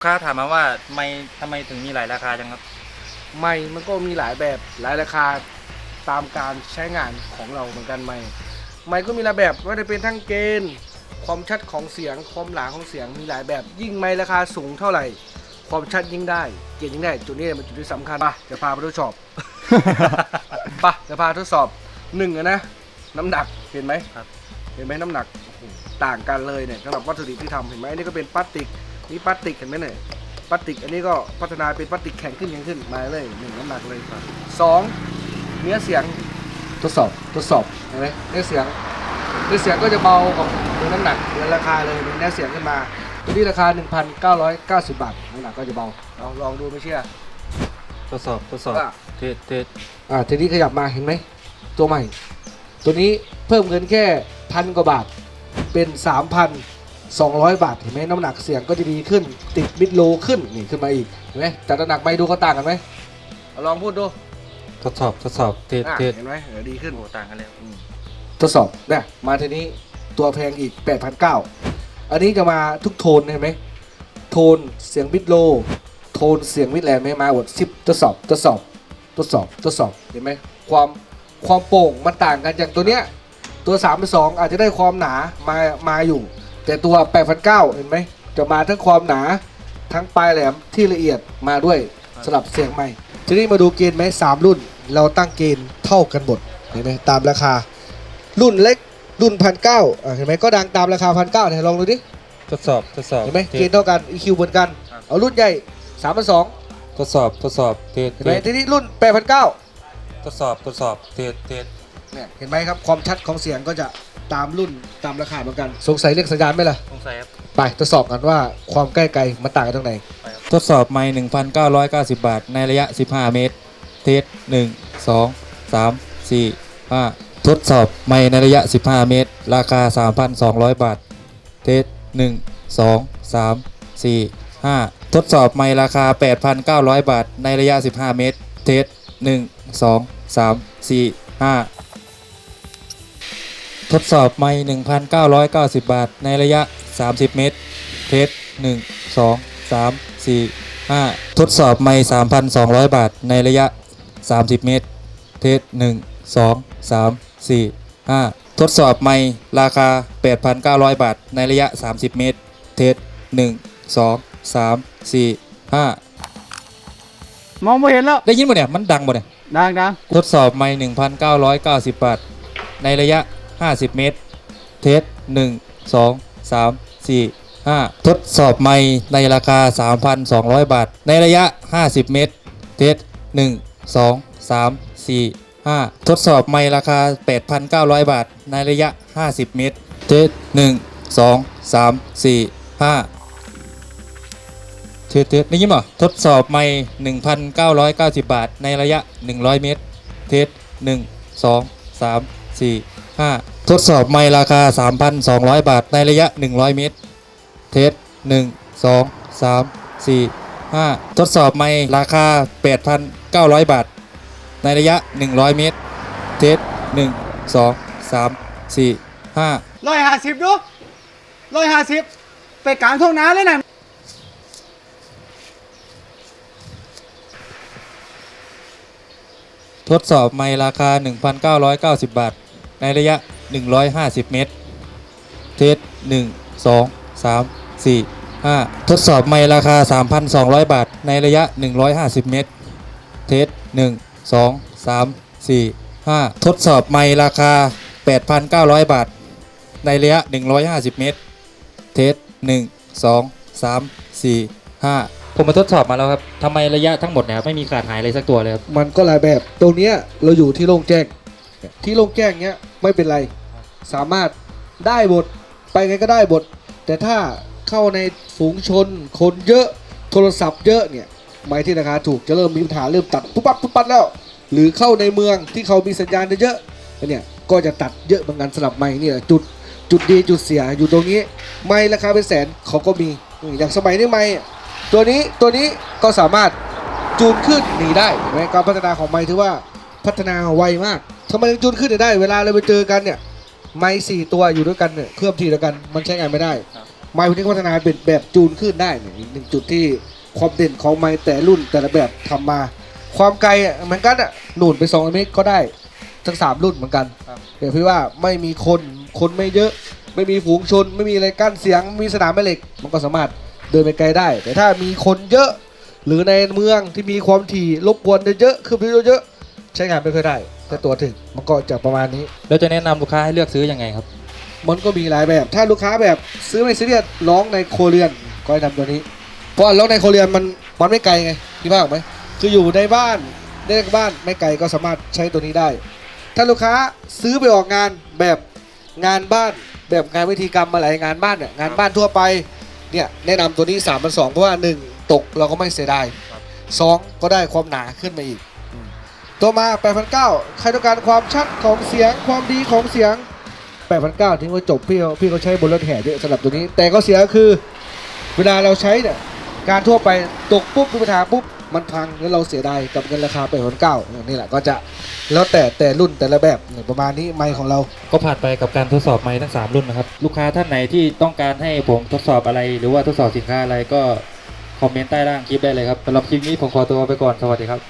ลูกค้าถามมาว่าไม่ทำไมถึงมีหลายราคาจังครับ ไม่มันก็มีหลายแบบหลายราคาตามการใช้งานของเราเหมือนกันไม่ไม่ก็มีหลายแบบไม่ว่าจะเป็นทั้งเกณฑ์ ความชัดของเสียงความหลาของเสียงมีหลายแบบ ยิ่งไม่ราคาสูงเท่าไหร่ ความชัดยิ่งได้เกณฑ์ยิ่งได้จุดนี้เป็นจุดที่สำคัญปะจะพาไปทดสอบปะจะพาทดสอบหนึ่งอะนะน้ำหนักเห็นไหมครับ เห็นไหมน้ำหนักโอ้โหต่างกันเลยเนี่ยสำหรับวัตถุดิบที่ทำเห็นไหมอันนี้ก็เป็นพลาสติก นี่พลาสติกเห็นไหมเนี่ยพลาสติกอันนี้ก็พัฒนาเป็นพลาสติกแข็งขึ้นแข็งขึ้นมาเลยหนึ่งน้ำหนักเลยครับสองเนื้อเสียงทดสอบทดสอบเห็นไหมเนื้อเสียงเนื้อเสียงก็จะเบากว่าเนื้อน้ำหนักเนื้อราคาเลยเนื้อเสียงขึ้นมาตัวนี้ราคา 1,990 บาทน้ำหนักก็จะเบาเอาลองดูไม่เชื่อทดสอบทดสอบอะเทสเทสอ่าทีนี้ขยับมาเห็นไหมตัวใหม่ ตัวนี้เพิ่มเงินแค่พันกว่าบาทเป็น 3,200 บาทเห็นไหมน้ำหนักเสียงก็จะดีขึ้น ติดมิดโลขึ้นนี่ขึ้นมาอีกเห็นไหมแต่น้ำหนักไปดูเขาต่างกันไหมเอาลองพูดดูทดสอบทดสอบเทสอะเทสเห็นไหมเออดีขึ้นโอ้ต่างกันแล้วทดสอบเนี่ยมาทีนี้ตัวแพงอีก 8,900 อันนี้จะมาทุกโทนเห็นไหมโทนเสียงมิดโล โทนเสียงมิดแลนไม่มาหมดซิปทดสอบทดสอบทดสอบทดสอบเห็นไหมความความโป่งมันต่างกันอย่างตัวเนี้ยตัว3าม2อาจจะได้ความหนามามาอยู่ แต่ตัว 8,900 เห็นไหม จะมาทั้งความหนาทั้งปลายแหลมที่ละเอียดมาด้วยสำหรับเสียงใหม่ ทีนี้มาดูเกณฑ์ไหมสามรุ่น เราตั้งเกณฑ์เท่ากันหมดเห็นไหมตามราคา รุ่นเล็กรุ่นพันเก้าเห็นไหมก็ดังตามราคาพันเก้าเนี่ยลองดูดิทดสอบทดสอบเห็นไหมทเกสณฑ์เท่ากัน EQ เหมือนกันครับเอารุ่นใหญ่สามพันสองทดสอบทดสอบเทสเห็นไหมทีนี้รุ่นแปดพันเก้าทดสอบทดสอบเทสเทสเนี่ยเห็นไหมครับความชัดของเสียงก็จะ ตามรุ่นตามราคาเหมือนกัน สงสัยเรียกสัญญาณไหมล่ะ สงสัยครับ ไปทดสอบกันว่าความใกล้ไกลมันต่างกันตรงไหนไปครับทดสอบไม้1,990 บาท ในระยะ 15 เมตร เทส1 2 3 4 5 ทดสอบไม้ในระยะ 15 เมตร ราคา 3,200 บาท เทส1 2 3 4 5 ทดสอบไม้ราคา 8,900 บาท ในระยะ 15 เมตร เทส1 2 3 4 5 ทดสอบไม้1,990 บาท ในระยะ 30 เมตร เทส1 2 3 4 5 ทดสอบไม้3,200 บาท ในระยะ 30 เมตร เทส1 2 3 4 5 ทดสอบไม้ราคา 8,900 บาท ในระยะ 30 เมตร เทส1 2 3 4 5 มองไม่เห็นแล้ว ได้ยินบ่เนี่ย มันดังบ่เนี่ย ดังดังทดสอบไม้1,990 บาท ในระยะ 50 เมตร เทส 1 2 3 4 5 ทดสอบไม้ในราคา 3,200 บาท ในระยะ 50 เมตร เทส 1 2 3 4 5 ทดสอบไม้ราคา 8,900 บาท ในระยะ 50 เมตร เทส 1 2 3 4 5เทสเทสได้ยินป่ะทดสอบไม่1,990 บาท ในระยะ 100 เมตร เทส 1 2 3 4 5 ทดสอบไม่ราคา 3,200 บาทในระยะ 100 เมตร เทส 1 2 3 4 5 ทดสอบไม่ราคา 8,900 บาท ในระยะ 100 เมตร เทส 1 2 3 4 5ร้อยห้าสิบดูร้อยห้าสิบไปกลางทุ่งนาเลยนะทดสอบไม้ราคา 1,990 บาท ในระยะ 150 เมตร เทส1 2 3 4 5 ทดสอบไม้ราคา 3,200 บาท ในระยะ 150 เมตร เทส1 2 3 4 5 ทดสอบไม้ราคา 8,900 บาท ในระยะ 150 เมตร เทส1 2 3 4 5 ผมมาทดสอบมาแล้วครับทำไมระยะทั้งหมดเนี่ยครับไม่มีขาดหายเลยสักตัวเลยครับ มันก็หลายแบบ ตรงเนี้ยเราอยู่ที่โล่งแจ้ง ที่โล่งแจ้งเนี้ย ไม่เป็นไร สามารถได้บทไปไงก็ได้บท แต่ถ้าเข้าในฝูงชน คนเยอะโทรศัพท์เยอะเนี่ยไม้ที่ราคาถูกจะเริ่มมีปัญหาเริ่มตัดปุ๊บปั๊บปุ๊บปั๊บแล้ว หรือเข้าในเมืองที่เขามีสัญญาณเยอะๆเนี่ยก็จะตัดเยอะเหมือนกันสำหรับไม้นี่แหละจุดจุดดีจุดเสียอยู่ตรงนี้ ไม้ราคาเป็นแสนเขาก็มีอย่างสมัยนี้ไม้ตัวนี้ตัวนี้ก็สามารถจูนขึ้นหนีได้เห็นไหมการพัฒนาของไม้ถือว่าพัฒนาไวมาก ทำไมจูนขึ้นได้ เวลาเราไปเจอกันเนี่ย ไม้สี่ตัวอยู่ด้วยกันเนี่ยเครื่องทีเดียวกันมันใช้งานไม่ได้ไม้พวกนี้พัฒนาเป็นแบบจูนขึ้นได้เนี่ยอีกหนึ่งจุดที่ความเด่นของไม้แต่รุ่นแต่ละแบบทำมา ความไกลอะเหมือนกันอะหนุนไป2เมตรก็ได้ทั้งสามรุ่นเหมือนกัน ครับ เดี๋ยวพี่ว่าไม่มีคนคนไม่เยอะ ไม่มีฝูงชน ไม่มีอะไรกั้นเสียงไม่มีสนามแม่เหล็ก มันก็สามารถเดินไปไกลได้ แต่ถ้ามีคนเยอะ หรือในเมืองที่มีความถี่รบกวนเยอะๆคือพี่เยอะๆ ใช้งานไม่ค่อยได้ แต่ตัวถึงมันก็จะประมาณนี้ แล้วจะแนะนำลูกค้าให้เลือกซื้อยังไงครับ มันก็มีหลายแบบ ถ้าลูกค้าแบบซื้อไม่ซีเรียสร้องในโคเรียนก็ให้ทำตัวนี้ เพราะร้องในโคเรียนมันมันไม่ไกลไงพี่ว่าออกไหมคืออยู่ในบ้านในบ้านไม่ไกลก็สามารถใช้ตัวนี้ได้ ถ้าลูกค้าซื้อไปออกงานแบบงานบ้านแบบงานวิธีกรรมอะไรงานบ้านเนี่ยงานบ้านทั่วไปเนี่ยแนะนำตัวนี้3ามพันสเพราะว่า 1 ตกเราก็ไม่เสียดายสองก็ได้ความหนาขึ้นมาอีก ตัวมา 8,900 ใครต้องการความชัดของเสียงความดีของเสียง 8,900 ทิ้งไว้จบพี่เขาพี่เขาใช้บนรถแห่ด้วยสำหรับตัวนี้ แต่ก็เสียคือเวลาเราใช้เนี่ยการทั่วไปตกปุ๊บมีปัญหาปุ๊บมันพังแล้วเราเสียดายกับเงินราคา8,900นี่แหละก็จะแล้วแต่แต่รุ่นแต่ละแบบประมาณนี้ไมค์ของเรา ก็ผ่านไปกับการทดสอบไม้ทั้ง 3 รุ่นนะครับ ลูกค้าท่านไหนที่ต้องการให้ผมทดสอบอะไร หรือว่าทดสอบสินค้าอะไรก็คอมเมนต์ใต้ล่างคลิปได้เลยครับสำหรับคลิปนี้ผมขอตัวไปก่อนสวัสดีครับ